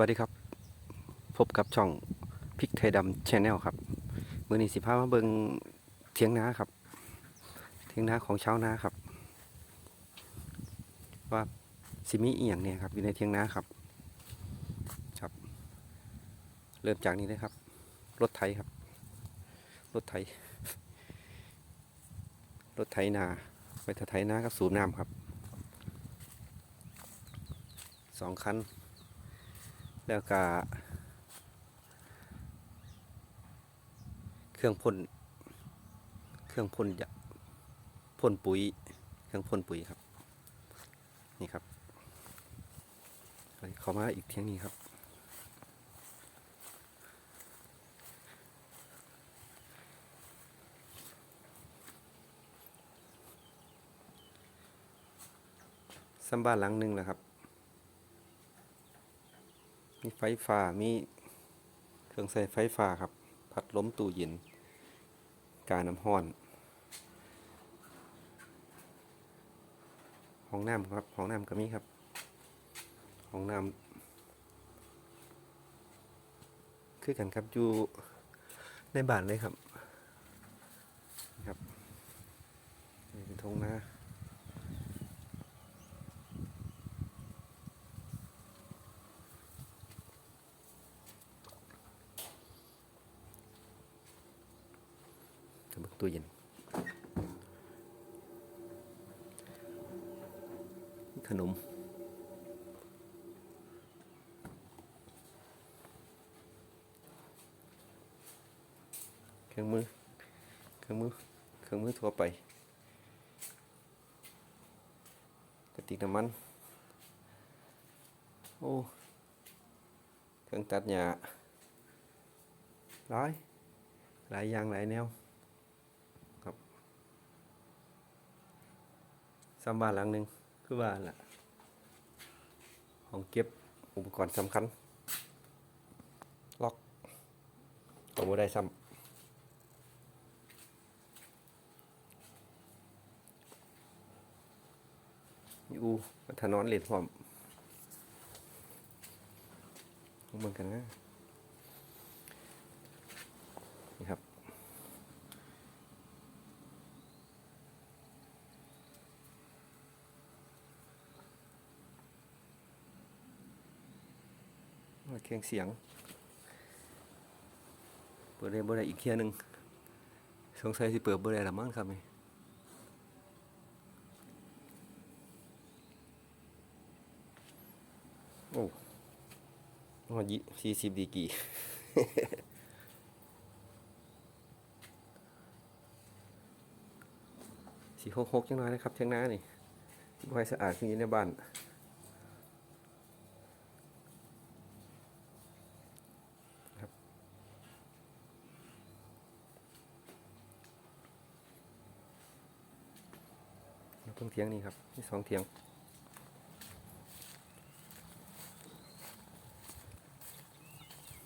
วัสดีครับ พบกับช่องพิกไทยดำชแนลครับเมื่อนี้สิพามาเบิงเทียงนาครับ เทียงนาของชาวนาครับ ว่าสิมีอียงเนี่ยครับอยู่ในเทียงนาครับครับ เริ่มจากนี้เลยครับ รถไถครับ รถไถ รถไถนาไปถ้าไถนากับสูบน้ำครับสองคัน แล้วก็เครื่องพ่นเครื่องพ่นยาพ่นปุ๋ย เครื่องพ่นปุ๋ยครับ นี่ครับเขามาอีกเที่ยงนี้ครับซ้ำบ้านหลังหนึ่งแหละครับ มีไฟฟ้า มีเครื่องใส่ไฟฟ้าครับ พัดลมตู้เย็น การน้ำห้อน ห้องน้ำครับ ห้องน้ำก็มีครับ ห้องน้ำคือกันครับอยู่ในบ้านเลยครับ ครับนี่เป็นทงนา กับ เบิกตู้เย็นขนมเครื่องมือเครื่องมือเครื่องมือทั่วไปกระติกน้ำมันโอ้เครื่องตัดหญ้าร้อยหลายอย่างหลายแนว ครับ ซ้ำบ้านหลังหนึ่งคือบ้านละห้องเก็บอุปกรณ์สำคัญ ล็อกก็บ่ได้ซ้ำมีอูถนนเหรียญพร้อมลองเบิ่งกันนะนี่ครับ เครื่องเสียง เปิดได้บ่ได้อีกเที่ยหนึงสงสัยสิเปิดบ่ได้ละมั้งครับนี่โอ้มายี่สี่สิบดีกรีสีหกหกจังน้อยนะครับเทียงน้านี่บ่ให้สะอาดขึ้นในบ้าน เพิ่งเทียงนี่ครับมีสองเทียง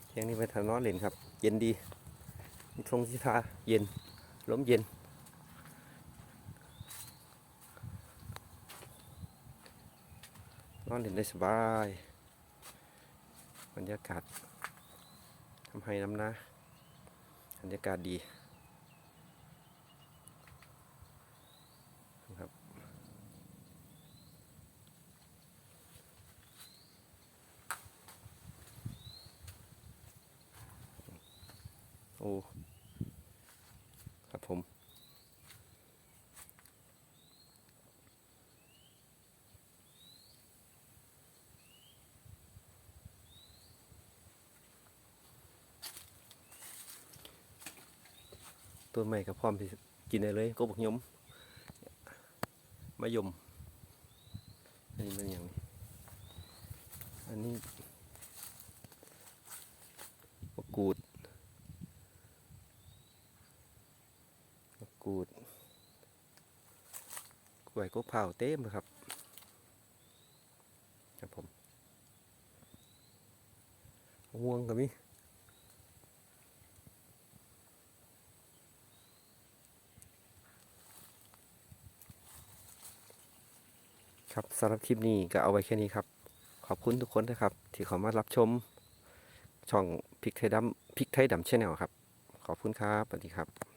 เทียงนี้ไปทางนอนเล่นครับ เย็นดีมีทงสิทาเย็นล้มเย็นนอนเล่นได้สบายบรรยากาศทำให้น้ำนะบรรยากาศดี ครับ โอ้ครับผม ต้นไม้ก็พร้อมที่กินได้เลยก็บกยมมะยมอันนี้มันอย่างนี้อันนี้มะกรูดมะกรูดก ล้วยก็เผาเต็มเลยครับครับผมม่วงก็มีครับสำหรับคลิปนี้ก็เอาไว้แค่นี้ครับขขอบคุณทุกคนนะครับ ที่เข้ามารับชมช่องพริกไทยดำพริกไทยดำชแนลครับ ขอบคุณครับสวัสดีครับ